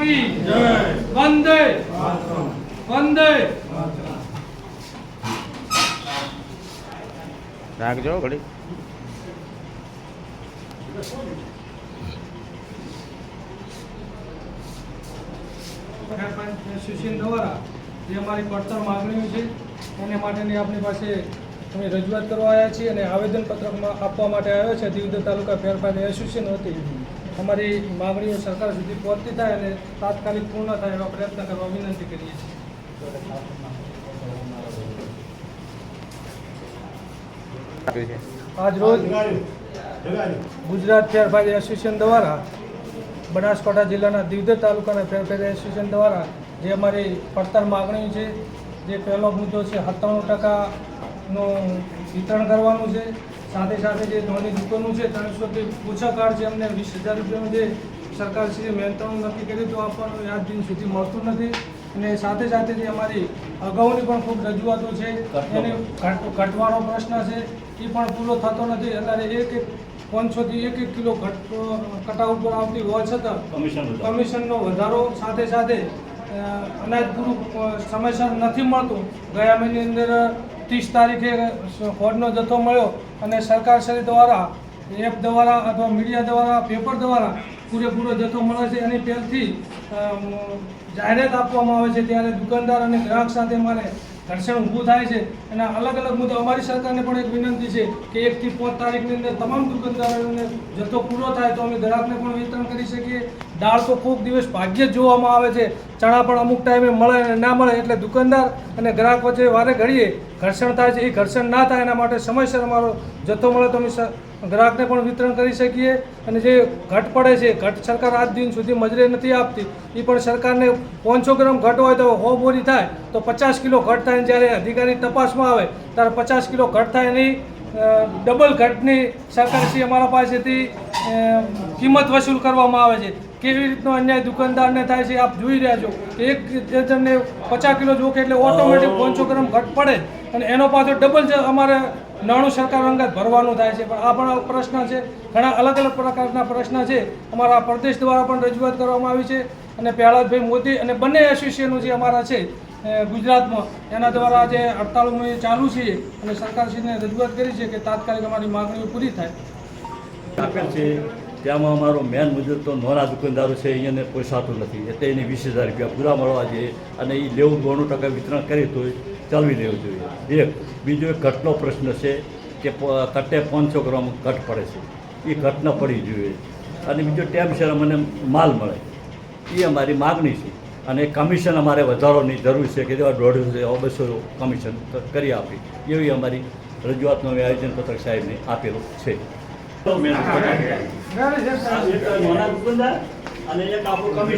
કી? વંદે. વંદે. રાખજો ઘડી. સુશીલ દ્વારા જે અમારી પડતર માગણીઓ છે એને માટેની આપણી પાસે અમે રજૂઆત કરવા આવ્યા છીએ અને આવેદનપત્રમાં આપવા માટે આવ્યો છે. દીવદર તાલુકા ફેરફાર એસોસિએશન વતી. અમારી માગણીઓ સરકાર સુધી પહોંચતી થાય અને તાત્કાલિક પૂર્ણ થાય એવા પ્રયત્ન કરવા વિનંતી કરીએ છીએ. આજ રોજ ગુજરાત ફેરફાર એસોસિએશન દ્વારા બનાસકાંઠા જિલ્લાના દીવદર તાલુકાના ફેરફાર એસોસિએશન દ્વારા જે અમારી પડતર માગણી છે, જે પહેલો મુદ્દો છે, સત્તાણું ટકાનું વિતરણ કરવાનું છે. સાથે સાથે જે નોની દુકાનો છે ત્રણસોથી ઓછા કાર્ડ છે અમને વીસ હજાર રૂપિયાનું જે સરકારશ્રીએ મહેનતાણું નક્કી કર્યું તો આપવાનું આજ દિન સુધી મળતું નથી. અને સાથે સાથે જે અમારી અગાઉની પણ ખૂબ રજૂઆતો છે એને ઘટવાનો પ્રશ્ન છે એ પણ પૂરો થતો નથી. અત્યારે એક એક પાંચસોથી એક એક કિલો ઘટ કટા ઉપર આવતી હોવા છતાં કમિશનનો વધારો સાથે સાથે અનાજ પૂરું સમયસર નથી મળતું. ગયા મહિની અંદર ત્રીસ તારીખે હોડનો જથ્થો મળ્યો અને સરકારશ્રી દ્વારા, એપ દ્વારા અથવા મીડિયા દ્વારા, પેપર દ્વારા પૂરેપૂરો જથ્થો મળે છે. એની પહેલથી જાહેરાત આપવામાં આવે છે ત્યારે દુકાનદાર અને ગ્રાહક સાથે મારે ઘર્ષણ ઊભું થાય છે. અને અલગ અલગ મુદ્દા, અમારી સરકારને પણ એક વિનંતી છે કે એકથી પાંચ તારીખની અંદર તમામ દુકાનદારોને જથ્થો પૂરો થાય તો અમે ગ્રાહકને પણ વિતરણ કરી શકીએ. દાળ તો કોઈક દિવસ ભાગ્યે જ જોવામાં આવે છે. ચણા પણ અમુક ટાઈમે મળે અને ના મળે એટલે દુકાનદાર અને ગ્રાહક વચ્ચે વારે ઘડીએ ઘર્ષણ થાય છે. એ ઘર્ષણ ના થાય એના માટે સમયસર અમારો જથ્થો મળે તો અમે ગ્રાહકને પણ વિતરણ કરી શકીએ. અને જે ઘટ પડે છે, ઘટ સરકાર આજ દિન સુધી મજરે નથી આપતી. એ પણ સરકારને પાંચસો ગ્રામ ઘટ હોય તો હો બોરી થાય. તો પચાસ કિલો ઘટ થાય જ્યારે અધિકારી તપાસમાં આવે, ત્યારે પચાસ કિલો ઘટ થાય એની ડબલ ઘટની સરકારશ્રી અમારા પાસેથી કિંમત વસૂલ કરવામાં આવે છે. કેવી રીતનો અન્યાય દુકાનદારને થાય છે આપ જોઈ રહ્યા છો. કે એક ડઝનને પચાસ કિલો જોકે એટલે ઓટોમેટિક પાંચસો ગ્રામ ઘટ પડે અને એનો પાછો ડબલ જ અમારે નાણું સરકાર અંગત ભરવાનું થાય છે. પણ આ પણ પ્રશ્ન છે. ઘણા અલગ અલગ પ્રકારના પ્રશ્ન છે. અમારા પ્રદેશ દ્વારા પણ રજૂઆત કરવામાં આવી છે. અને પ્રહલાદભાઈ મોદી અને બંને એસોસિએશનો જે અમારા છે ગુજરાતમાં એના દ્વારા જે હડતાળો ચાલુ છે અને સરકારશ્રીને રજૂઆત કરી છે કે તાત્કાલિક અમારી માગણીઓ પૂરી થાય. આપેલ છે. ત્યાંમાં અમારો મેન મુજબ તો નોના દુકાનદારો છે, અહીંયાને પોસાતું નથી. એટલે એને વીસ હજાર રૂપિયા પૂરા મળવા જોઈએ અને એ લેવું બોનું ટકા વિતરણ કરી તો ચાલવી લેવું જોઈએ. એક, બીજો એક ઘટનો પ્રશ્ન છે કે કટ્ટે પાંચસો ગ્રામ ઘટ પડે છે. એ ઘટ ન પડી જોઈએ. અને બીજો ટેમ છે મને માલ મળે. એ અમારી માગણી છે. અને કમિશન અમારે વધારવાની જરૂર છે કે જેવા દોઢસો બસો કમિશન કરી આપી. એવી અમારી રજૂઆતનું આયોજન પત્રક સાહેબને આપેલું છે. અને એક આપણું કમિશન